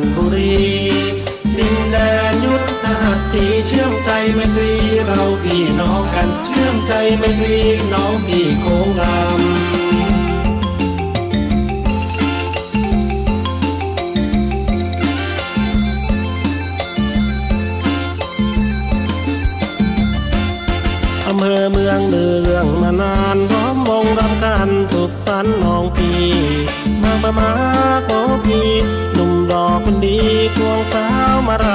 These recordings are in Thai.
เมืองสุพรรณบุรี ดินแดนยุทธหัตถีเชื่อมใจไมตรีเราพี่น้องกันเชื่อมใจไมตรีน้องพี่โค้งราม ดวงสาวมาร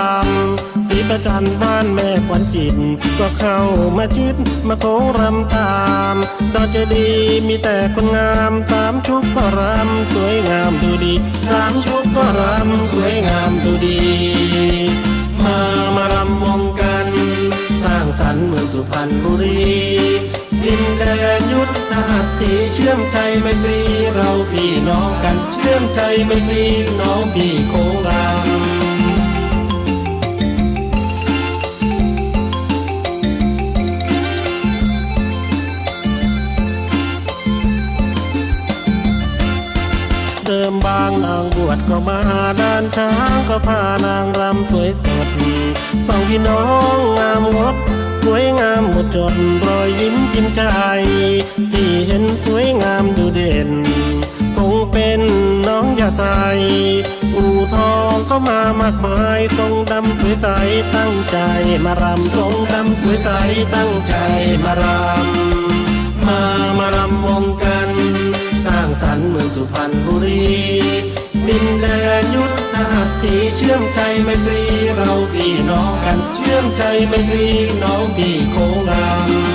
ำที่ประจันบ้านแม่ควันจิต ก็เข้ามาชิดมาโค้งรำตามดอกเจดีมีแต่คนงามสามชุกก็รำสวยงามดูดีสามชุกก็รำสวยงามดูดี มามารำวงกัน สร้างสรรค์เมืองสุพรรณบุรี ดินแดนยุทธหัตถีเชื่อมใจไมตรีเราพี่น้องกัน เชื่อมใจไมตรีน้องพี่โค้งรามเดิมบางนางบวชก็มาด้านช้างก็พานางรำสวยสดสองพี่น้องงามงด วยงามหมดจดรอยยิ้มกินใจ ที่เห็นสวยงามดูเด่น คงเป็นน้องยาไทยอู่ทองก็มามากมายทรงดำสวยใสตั้งใจมารำทรงดำสวยใสตั้งใจมารำมามารำวงกัน สร้างสรรค์เมืองสุพรรณบุรีดินแดนยุทธ หัตถีเชื่อมใจไมตรีเราพี่น้องกันเชื่อมใจไมตรีน้องพี่โค้งาม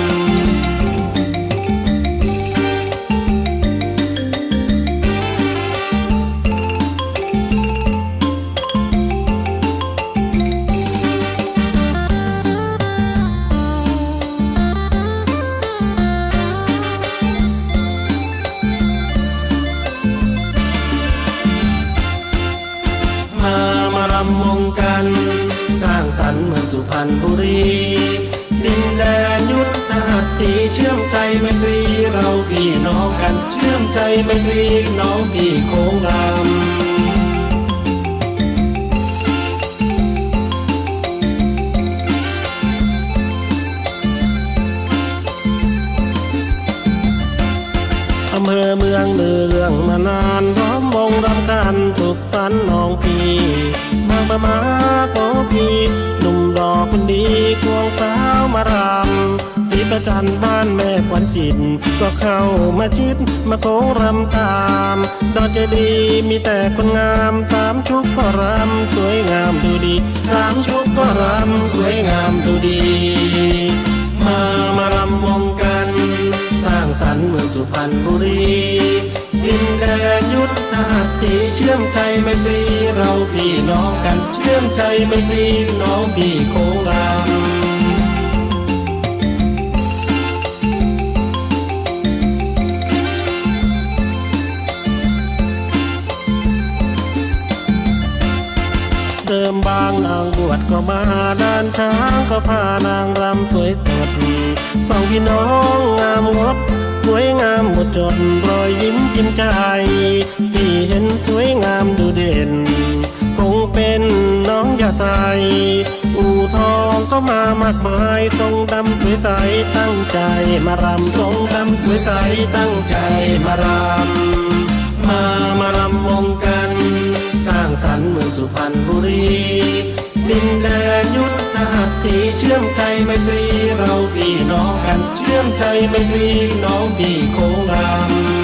ำวงกัน สร้างสรรค์เมืองสุพรรณบุรี ดินแดนยุทธหัตถีเชื่อมใจไมตรีเราพี่น้องกัน เชื่อมใจไมตรีน้องพี่โค้งรามอำเภอเมืองเนืองมานานร้อมวงรำกันสุขสันน้องพี่ มามามาขอพี่หนุ่มรอกคนดีควงสาวมารำทีประจันบ้านแม่ควันจิต ก็เข้ามาชิดมาโครำตามดอกเจดีมีแต่คนงามสามชุกก็รำสวยงามดูดีสามชุกก็รำสวยงามดูดี มามารำวงกัน สร้างสรรค์เมืองสุพรรณบุรีดินแดน ทธหัตถีเชื่อมใจไม่ตรีเราพี่น้องกันเชื่อมใจไม่ตรีน้องพี่โค้งราเดิมบางนางบวชก็มาด้านช้างก็พานางรำสวยสดสองพี่น้องงามงดสวยงามหมดจดรอยยิ้มกินใจ ที่เห็นสวยงามดูเด่น คงเป็นน้องยาไทยอู่ทองก็มามากมายทรงดำสวยใสตั้งใจมารำทรงดำสวยใสตั้งใจมารำมามารำวงกัน สร้างสรรค์เมืองสุพรรณบุรีดินแดนยุทธหัตถีเชื่อมใจไมตรีเราพี่น้องกัน เชื่อมใจไมตรีน้องพี่โค้งราม